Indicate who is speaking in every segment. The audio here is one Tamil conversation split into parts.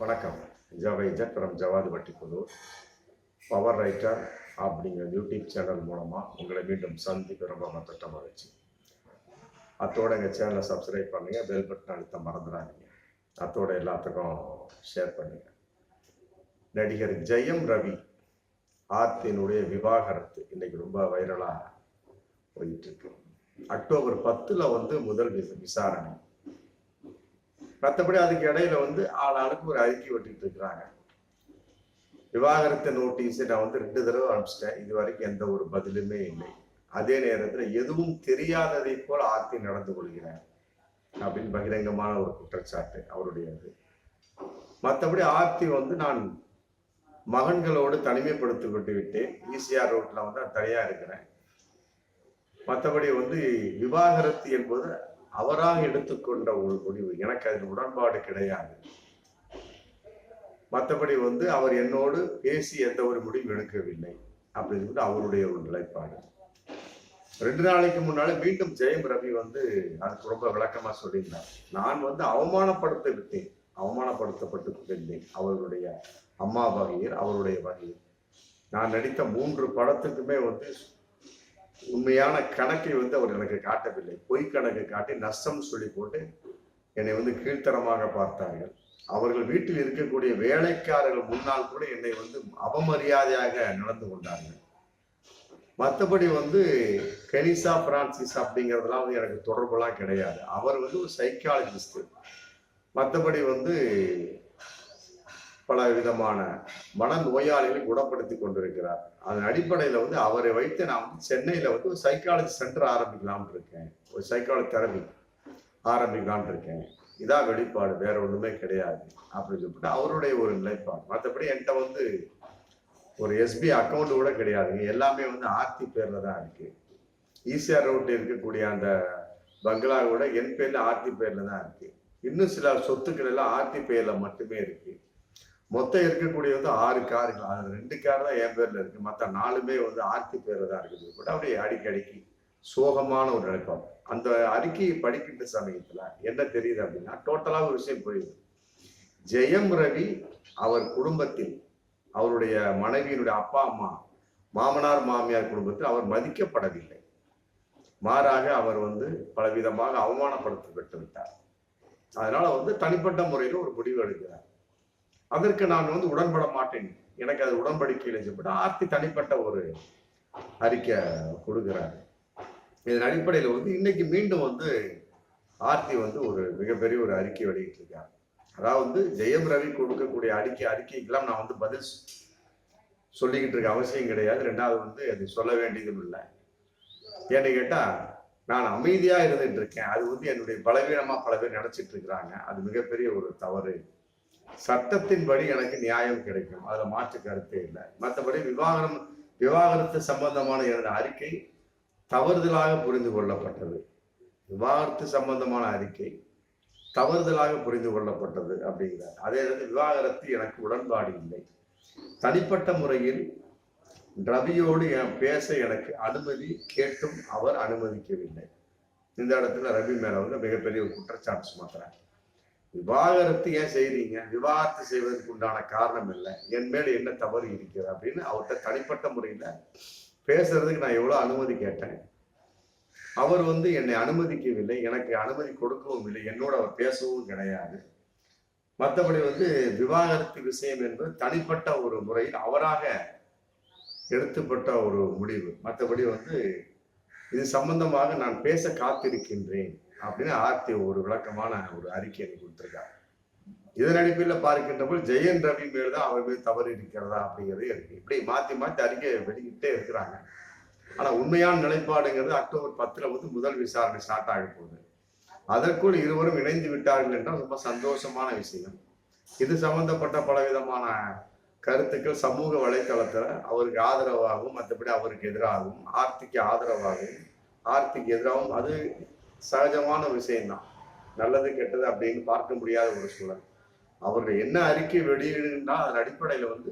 Speaker 1: வணக்கம். ஜவை Z from Javadhu Vattipudur power writer அப்படிங்கிற யூடியூப் சேனல் மூலமாக உங்களை மீண்டும் சந்திக்க ரொம்ப மற்ற மகிழ்ச்சி. அத்தோட எங்கள் சேனலை சப்ஸ்கிரைப் பண்ணுங்க பெல் பட்டன் அழுத்த மறந்துடாதீங்க. அத்தோட எல்லாத்துக்கும் ஷேர் பண்ணுங்கள் நடிகர் ஜெயம் ரவி ஆர்த்தினுடைய விவாகரத்து இன்னைக்கு ரொம்ப வைரலாக போயிட்டுருக்கு அக்டோபர் பத்தில் வந்து முதல் விசாரணை. மற்றபடி அதுக்கு இடையில வந்து ஆளாளுக்கு ஒரு அறிக்கை விட்டுட்டு இருக்கிறாங்க. விவாகரத்து நோட்டீஸை நான் வந்து ரெண்டு தடவை அனுப்பிச்சிட்டேன். இது வரைக்கும் எந்த ஒரு பதிலுமே இல்லை. அதே நேரத்தில் எதுவும் தெரியாததை போல் ஆர்த்தி நடந்து கொள்கிறார் அப்படின்னு பகிரங்கமான ஒரு குற்றச்சாட்டு அவருடையது. மற்றபடி ஆர்த்தி வந்து நான் மகன்களோடு தனிமைப்படுத்தி விட்டு விட்டேன். ஈசிஆர் ரோட்டில் வந்து நான் தனியாக இருக்கிறேன். மற்றபடி வந்து விவாகரத்து என்பது அவராக எடுத்துக்கொண்ட ஒரு முடிவு. எனக்கு அதில் உடன்பாடு கிடையாது. மற்றபடி வந்து அவர் என்னோடு பேசி எந்த ஒரு முடிவும் எடுக்கவில்லை. அப்படின்னு சொல்லிட்டு அவருடைய ஒரு நிலைப்பாடு. ரெண்டு நாளைக்கு முன்னாலே மீண்டும் ஜெயம் ரவி வந்து அதுக்கு ரொம்ப விளக்கமா சொல்லியிருந்தார். நான் வந்து அவமானப்படுத்த விட்டேன். அவமானப்படுத்தப்பட்டு கொண்டிருந்தேன் அவருடைய அம்மா வகையில் அவருடைய வகையில். நான் நடித்த மூன்று படத்துக்குமே வந்து உண்மையான கணக்கை வந்து அவர் எனக்கு காட்டவில்லை. பொய் கணக்கு காட்டி நஷ்டம் சொல்லி போட்டு என்னை வந்து கீழ்த்தரமாக பார்த்தார்கள். அவர்கள் வீட்டில் இருக்கக்கூடிய வேலைக்காரர்கள் முன்னால் கூட என்னை வந்து அவமரியாதையாக நடந்து கொண்டார்கள். மற்றபடி வந்து கெனிசா பிரான்சிஸ் அப்படிங்கிறதுலாம் வந்து எனக்கு தொடர்புலாம் கிடையாது. அவர் வந்து ஒரு சைக்காலஜிஸ்ட் மற்றபடி வந்து பல விதமான மன நோயாளிகளை குணப்படுத்தி கொண்டிருக்கிறார். அதன் அடிப்படையில் வந்து அவரை வைத்து நான் வந்து சென்னையில் வந்து ஒரு சைக்காலஜி சென்டர் ஆரம்பிக்கலாம்னு இருக்கேன். ஒரு சைக்காலஜி தெரபி ஆரம்பிக்கலாம்னு இருக்கேன். இதான் வெளிப்பாடு வேற ஒன்றுமே கிடையாது அப்படின்னு சொல்லிட்டு அவருடைய ஒரு நிலைப்பாடு. மற்றபடி என்கிட்ட வந்து ஒரு எஸ்பி அக்கௌண்ட் கூட கிடையாதுங்க எல்லாமே வந்து ஆர்த்தி பேர்ல தான் இருக்கு. ஈசிஆர் ரோட்டில் இருக்கக்கூடிய அந்த பங்களா கூட என் பேர்ல ஆர்த்தி பேர்ல தான் இருக்கு. இன்னும் சில சொத்துக்கள் எல்லாம் ஆர்த்தி பேர்ல மட்டுமே இருக்கு. மொத்தம் இருக்கக்கூடிய வந்து ஆறு கார்கள் அது ரெண்டு கார் தான் என் பேர்ல இருக்கு. மற்ற நாலுமே வந்து ஆர்த்தி பேர்ல தான் இருக்குது. கூட அப்படியே அடிக்கடிக்கு சோகமான ஒரு நிலைப்பாடு அந்த அறிக்கையை படிக்கின்ற சமயத்துல என்ன தெரியுது அப்படின்னா டோட்டலா ஒரு விஷயம் புரியுது. ஜெயம் ரவி அவர் குடும்பத்தில் அவருடைய மனைவியினுடைய அப்பா அம்மா மாமனார் மாமியார் குடும்பத்தில் அவர் மதிக்கப்படவில்லை. மாறாக அவர் வந்து பலவிதமாக அவமானப்படுத்தப்பட்டு விட்டார். அதனால வந்து தனிப்பட்ட முறையில் ஒரு முடிவு எடுக்கிறார். அதற்கு நான் வந்து உடன்பட மாட்டேன். எனக்கு அது உடன்படிக்கையில் சொல்லிட்டு ஆர்த்தி தனிப்பட்ட ஒரு அறிக்கை கொடுக்கிறாரு. இதன் அடிப்படையில் வந்து இன்னைக்கு மீண்டும் வந்து ஆர்த்தி வந்து ஒரு மிகப்பெரிய ஒரு அறிக்கை வெளியிட்டிருக்கார். அதாவது ஜெயம் ரவி கொடுக்கக்கூடிய அறிக்கை அறிக்கைக்கெல்லாம் நான் வந்து பதில் சொல்லிக்கிட்டு இருக்க அவசியம் கிடையாது. ரெண்டாவது வந்து அது சொல்ல வேண்டியதும் இல்லை. ஏன்னு கேட்டா நான் அமைதியா இருந்துட்டு இருக்கேன். அது வந்து என்னுடைய பலவீனமா பல பேர் நினைச்சிட்டு இருக்கிறாங்க. அது மிகப்பெரிய ஒரு தவறு. சட்டத்தின்படி எனக்கு நியாயம் கிடைக்கும். அதுல மாற்று கருத்தே இல்லை. மற்றபடி விவாகரம் விவாகரத்து சம்பந்தமான எனது அறிக்கை தவறுதலாக புரிந்து கொள்ளப்பட்டது. விவாகரத்து சம்பந்தமான அறிக்கை தவறுதலாக புரிந்து கொள்ளப்பட்டது அப்படிங்கிறார். அதே நேரத்தில் விவாகரத்து எனக்கு உடன்பாடு இல்லை. தனிப்பட்ட முறையில் ரவியோடு என் பேச எனக்கு அனுமதி கேட்டும் அவர் அனுமதிக்கவில்லை. இந்த இடத்துல ரவி மேல வந்து மிகப்பெரிய ஒரு குற்றச்சாட்டு சுமத்துறாங்க விவாகரத்து ஏன் செய்றீங்க? விவாகரத்து செய்வதற்கு உண்டான காரணம் இல்லை என் மேல என்ன தவறு இருக்கிறது அப்படின்னு அவர்கிட்ட தனிப்பட்ட முறையில பேசுறதுக்கு நான் எவ்வளவு அனுமதி கேட்டேன். அவர் வந்து என்னை அனுமதிக்கவில்லை எனக்கு அனுமதி கொடுக்கவும் இல்லை என்னோட அவர் பேசவும் கிடையாது. மற்றபடி வந்து விவாகரத்து விஷயம் என்பது தனிப்பட்ட ஒரு முறையில் அவராக எடுத்துப்பட்ட ஒரு முடிவு. மற்றபடி வந்து இது சம்பந்தமாக நான் பேச காத்திருக்கின்றேன். அப்படின்னு ஆர்த்தி ஒரு விளக்கமான ஒரு அறிக்கையை கொடுத்துருக்காங்க இதன் அடிப்படையில் பார்க்கின்ற போது ஜெயன் ரவி மேல் தான் அவர் மீது தவறு இருக்கிறதா அப்படிங்கிறது இருக்கு இப்படி மாத்தி மாத்தி அறிக்கை வெளியிட்டே இருக்கிறாங்க. ஆனா உண்மையான நிலைப்பாடுங்கிறது அக்டோபர் பத்துல வந்து முதல் விசாரணை ஸ்டார்ட் ஆக போகுது. அதற்குள் இருவரும் இணைந்து விட்டார்கள் என்றால் ரொம்ப சந்தோஷமான விஷயம். இது சம்பந்தப்பட்ட பலவிதமான கருத்துக்கள் சமூக வலைத்தளத்தில் அவருக்கு ஆதரவாகவும் மற்றபடி அவருக்கு எதிராகவும் ஆர்த்திக்கு ஆதரவாகவும் ஆர்த்திக்கு எதிராகவும் அது சகஜமான விஷயம்தான். நல்லது கெட்டது அப்படின்னு பார்க்க முடியாத ஒரு சூழல். அவர்கள் என்ன அறிக்கை வெளியிடுன்னா அதன் அடிப்படையில வந்து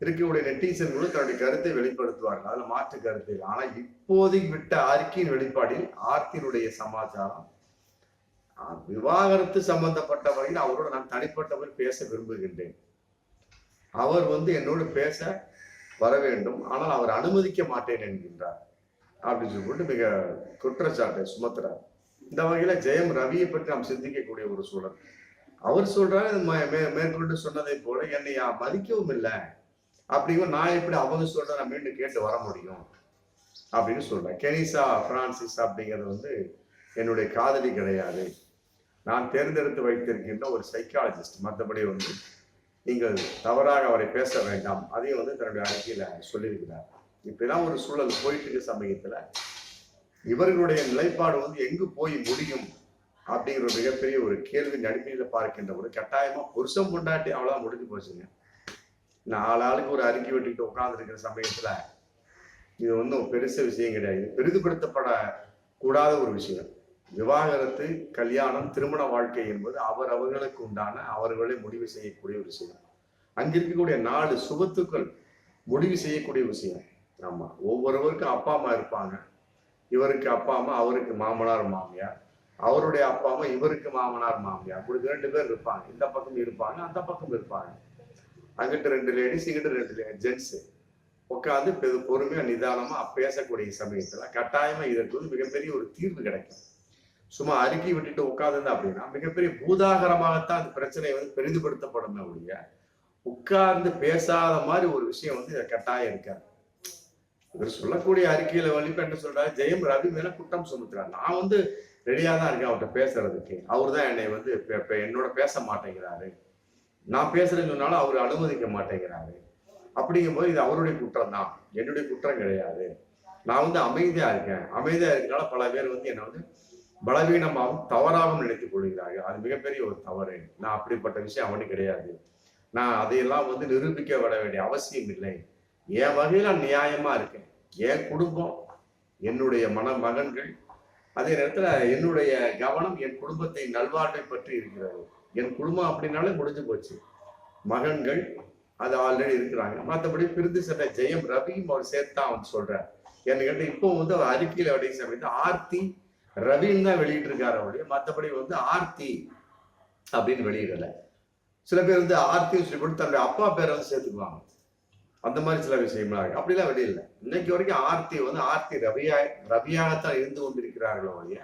Speaker 1: இருக்கக்கூடிய நெட்டிசன்களும் தன்னுடைய கருத்தை வெளிப்படுத்துவார்கள் அதுல மாற்று கருத்து ஆனா இப்போதைக்கு விட்ட அறிக்கையின் வெளிப்பாடில் ஆர்த்தியினுடைய சமாச்சாரம் விவாகரத்து சம்பந்தப்பட்ட வகையில் அவரோட நான் தனிப்பட்ட முறையில் பேச விரும்புகின்றேன். அவர் வந்து என்னோடு பேச வர வேண்டும். ஆனால் அவர் அனுமதிக்க மாட்டேன் என்கின்றார். அப்படின்னு சொல்லிட்டு மிக குற்றச்சாட்டை சுமத்துறாரு. இந்த வகையில ஜெயம் ரவியை பற்றி நாம் சிந்திக்கக்கூடிய ஒரு சூழல். அவர் சொல்றாரு ம- மே- மேற்கொண்டு சொன்னதை போல என்னை மதிக்கவும் இல்லை. அப்படிங்கிற நான் எப்படி அவங்க சொல்ற நான் மீண்டும் கேட்டு வர முடியும்? அப்படின்னு சொல்றேன் கெனிசா பிரான்சிஸ் அப்படிங்கிறது வந்து என்னுடைய காதலி கிடையாது. நான் தேர்ந்தெடுத்து வைத்திருக்கின்ற ஒரு சைக்காலஜிஸ்ட் மற்றபடி வந்து நீங்கள் தவறாக அவரை பேச வேண்டாம். அதையும் வந்து தன்னுடைய அறிக்கையில சொல்லியிருக்கிறார். இப்படிலாம் ஒரு சூழல் போயிட்டு இருக்க சமயத்துல. இவர்களுடைய நிலைப்பாடு வந்து எங்கு போய் முடியும் அப்படிங்கிற மிகப்பெரிய ஒரு கேள்வி நடுமையில பார்க்கின்ற ஒரு கட்டாயமா புருஷம் கொண்டாட்டி அவ்வளோ முடிஞ்சு போச்சுங்க. நாலு ஆளுக்கு ஒரு அறிக்கை வெட்டிட்டு உட்கார்ந்து சமயத்துல இது ஒன்றும் பெருச விஷயம் கிடையாது. பெரிதுபடுத்தப்பட கூடாத ஒரு விஷயம். விவாகரத்து கல்யாணம் திருமண வாழ்க்கை என்பது அவர் அவர்களுக்கு உண்டான அவர்களை முடிவு செய்யக்கூடிய ஒரு விஷயம். அங்கிருக்கக்கூடிய நாலு சுபத்துக்கள் முடிவு செய்யக்கூடிய விஷயம். ஆமா. ஒவ்வொருவருக்கும் அப்பா அம்மா இருப்பாங்க. இவருக்கு அப்பா அம்மா அவருக்கு மாமனார் மாமியார். அவருடைய அப்பா அம்மா இவருக்கு மாமனார் மாமியார். அப்படி ரெண்டு பேர் இருப்பாங்க. இந்த பக்கம் இருப்பாங்க அந்த பக்கம் இருப்பாங்க. அங்கிட்ட ரெண்டு லேடிஸ் இங்கிட்ட ரெண்டு ஜென்ஸ் உட்காந்து பெரு பொறுமையா நிதானமா பேசக்கூடிய சமயத்துல கட்டாயமா இதற்கு வந்து மிகப்பெரிய ஒரு தீர்வு கிடைக்கும். சும்மா அறிக்கை விட்டுட்டு உட்காந்துருந்தா அப்படின்னா மிகப்பெரிய பூதாகரமாகத்தான் அந்த பிரச்சனையை வந்து பெரிதுபடுத்தப்படும் ஒழிய உட்கார்ந்து பேசாத மாதிரி ஒரு விஷயம் வந்து இதை கட்டாயம் இருக்காது. இவர் சொல்லக்கூடிய அறிக்கையில வலிப்பு என்ன சொல்றாரு ஜெயம் ரவி மேல குற்றம் சுமத்துறாரு. நான் வந்து ரெடியா தான் இருக்கேன் அவர்கிட்ட பேசுறதுக்கு. அவர் தான் என்னை வந்து என்னோட பேச மாட்டேங்கிறாரு. நான் பேசுறேன்னு சொன்னாலும் அவர் அனுமதிக்க மாட்டேங்கிறாரு. அப்படிங்கும்போது இது அவருடைய குற்றம் தான். என்னுடைய குற்றம் கிடையாது. நான் வந்து அமைதியா இருக்கேன். அமைதியா இருக்கனால பல பேர் வந்து என்னை வந்து பலவீனமாகவும் தவறாகவும் நினைத்துக் கொள்கிறார்கள். அது மிகப்பெரிய ஒரு தவறு. நான் அப்படிப்பட்ட விஷயம் அவனுக்கு கிடையாது. நான் அதையெல்லாம் வந்து நிரூபிக்க விட வேண்டிய அவசியம் இல்லை. என் வகையில் நான் நியாயமாக இருக்கேன்? என் குடும்பம்? என்னுடைய மணமகன்கள். அதே நேரத்தில் என்னுடைய கவனம் என் குடும்பத்தை நல்வாழ்வை பற்றி இருக்கிறது. என் குடும்பம் அப்படின்னாலே முடிஞ்சு போச்சு. மகன்கள் அது ஆல்ரெடி இருக்கிறாங்க. மற்றபடி பிரிந்து சென்ற ஜெயம் ரவியும் அவர் சேர்த்தா அவன் சொல்றார். என்ன கேட்ட இப்போ வந்து அவர் அறிக்கையில் அப்படியே சமயத்து ஆர்த்தி ரவின்னு தான் வெளியிட்டு இருக்காரு அவருடைய மற்றபடி வந்து ஆர்த்தி அப்படின்னு வெளியிடல. சில பேர் வந்து ஆர்த்தி சொல்லி கொடுத்து தன்னுடைய அப்பா பேரை வந்து சேர்த்துக்குவாங்க. அந்த மாதிரி சில விஷயம்லாம் இருக்கு அப்படிலாம் வெளியில இன்னைக்கு வரைக்கும் ஆர்த்தி வந்து ஆர்த்தி ரவியா ரவியாகத்தான் இருந்து கொண்டிருக்கிறார்களோ ஒழிய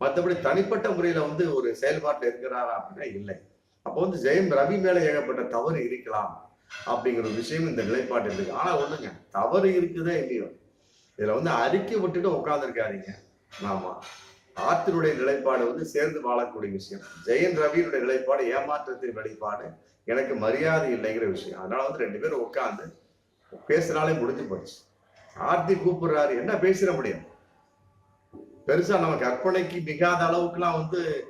Speaker 1: மற்றபடி தனிப்பட்ட முறையில் வந்து ஒரு செயல்பாட்டில் இருக்கிறாரா அப்படின்னா இல்லை. அப்போ வந்து ஜெயம் ரவி மேலே ஏகப்பட்ட தவறு இருக்கலாம் அப்படிங்கிற ஒரு விஷயம் இந்த நிலைப்பாட்டில் இருக்கு. ஆனால் ஒண்ணுங்க தவறு இருக்குதே இல்லையோ இதில் வந்து அறிக்கை விட்டுட்டு உட்காந்துருக்காதீங்க ஆமாம் ஆத்தினுடைய நிலைப்பாடு வந்து சேர்ந்து வாழக்கூடிய விஷயம். ஜெயன் ரவியினுடைய நிலைப்பாடு ஏமாற்றத்தின் வெளிப்பாடு எனக்கு மரியாதை இல்லைங்கிற விஷயம். அதனால வந்து ரெண்டு பேரும் உட்காந்து பேசுனாலே முடிஞ்சு போச்சு. ஆர்த்தி கூப்பிடுறாரு என்ன பேசிட முடியும்? பெருசா நம்ம கற்பனைக்கு மிகாத அளவுக்குலாம் வந்து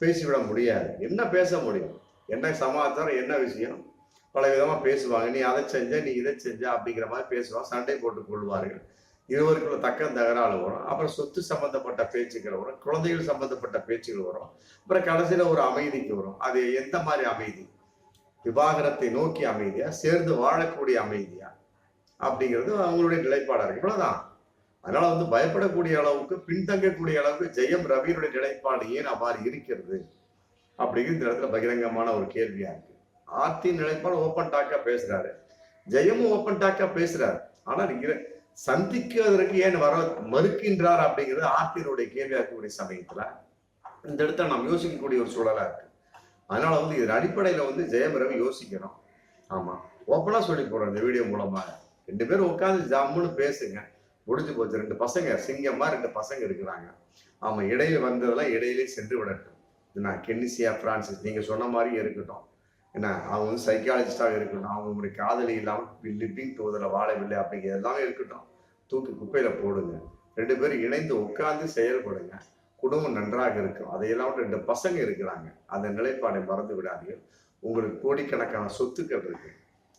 Speaker 1: பேசிவிட முடியாது. என்ன பேச முடியும்? என்ன சமாச்சாரம் என்ன விஷயம்? பல விதமா பேசுவாங்க. நீ அதை செஞ்ச நீ இதை செஞ்ச அப்படிங்கிற மாதிரி பேசுவாங்க சண்டை போட்டுக் கொள்வார்கள். இருவருக்குள்ள தக்க தகராறு வரும். அப்புறம் சொத்து சம்பந்தப்பட்ட பேச்சுக்கள் வரும். குழந்தைகள் சம்பந்தப்பட்ட பேச்சுகள் வரும். அப்புறம் கடைசியில ஒரு அமைதிக்கு வரும். அது எந்த மாதிரி அமைதி? விவாகரத்தை நோக்கி அமைதியா? சேர்ந்து வாழக்கூடிய அமைதியா? அப்படிங்கிறது அவங்களுடைய நிலைப்பாடாக இருக்கு. இவ்வளவுதான். அதனால வந்து பயப்படக்கூடிய அளவுக்கு பின்தங்கக்கூடிய அளவுக்கு ஜெயம் ரவியினுடைய நிலைப்பாடு ஏன் அவ்வாறு இருக்கிறது? அப்படிங்கிற இந்த இடத்துல பகிரங்கமான ஒரு கேள்வியா இருக்கு. ஆர்த்தி நிலைப்பாடு ஓப்பன் டாக்கா பேசுறாரு. ஜெயமும் ஓப்பன் டாக்கா பேசுறாரு. ஆனால் இர- சந்திக்கிறதற்கு ஏன் வர மறுக்கின்றார் அப்படிங்கிறது ஆர்த்தியினுடைய கேள்வியா இருக்கக்கூடிய சமயத்துல. இந்த இடத்துல நாம் யோசிக்கக்கூடிய ஒரு சூழலா இருக்கு. அதனால வந்து இதன் அடிப்படையில வந்து ஜெயம் ரவி யோசிக்கணும். ஆமா. ஓப்பனா சொல்லி போறோம் இந்த வீடியோ மூலமா. ரெண்டு பேரும் உட்காந்து ஜம்முன்னு பேசுங்க. முடிஞ்சு போச்சு. ரெண்டு பசங்க சிங்கமா ரெண்டு பசங்க இருக்கிறாங்க. ஆமா இடையில வந்ததெல்லாம் இடையிலே சென்று விடட்டும். என்ன கென்னிசியா பிரான்சிஸ் நீங்க சொன்ன மாதிரி இருக்கட்டும். என்ன அவங்க வந்து சைக்காலஜிஸ்டாக இருக்கட்டும். அவங்களுடைய காதலி இல்லாமல் லிப்பிங் தோதல வாழவில்லை அப்படிங்கிறது எல்லாமே இருக்கட்டும். தூக்கி குப்பையில போடுங்க. ரெண்டு பேரும் இணைந்து உட்கார்ந்து செயல்படுங்க. குடும்பம் நன்றாக இருக்கும். அதையெல்லாம் ரெண்டு பசங்க இருக்கிறாங்க. அந்த நிலைப்பாடை மறந்து விடாதீர்கள். உங்களுக்கு கோடிக்கணக்கான சொத்துக்கள் இருக்கு.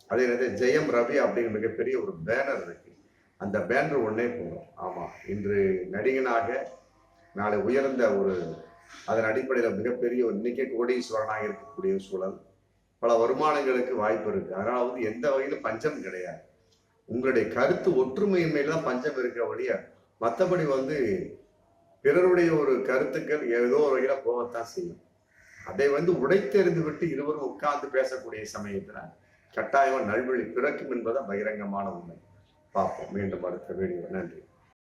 Speaker 1: அதே நேரத்தில் ஜெயம் ரவி அப்படிங்கிற மிகப்பெரிய ஒரு பேனர் இருக்கு. அந்த பேனர் ஒன்றே போதும் ஆமாம் இன்று நடிகனாக நாளை உயர்ந்த ஒரு அதன் அடிப்படையில் மிகப்பெரிய ஒரு இன்னைக்கே கோடீஸ்வரனாக இருக்கக்கூடிய சூழல். பல வருமானங்களுக்கு வாய்ப்பு இருக்கு. அதனால வந்து எந்த வகையிலும் பஞ்சம் கிடையாது. உங்களுடைய கருத்து ஒற்றுமையின்மையில தான் பஞ்சம் இருக்க வழியா மற்றபடி வந்து பிறருடைய ஒரு கருத்துக்கள் ஏதோ ஒரு வகையில போகத்தான் செய்யும். அதை வந்து உடைத்தெறிந்து விட்டு இருவரும் உட்கார்ந்து பேசக்கூடிய சமயத்துல கட்டாயம் நல்வழி பிறக்கும் என்பதை பகிரங்கமான உண்மை. பார்ப்போம். மீண்டும் அடுத்த வீடியோ நன்றி.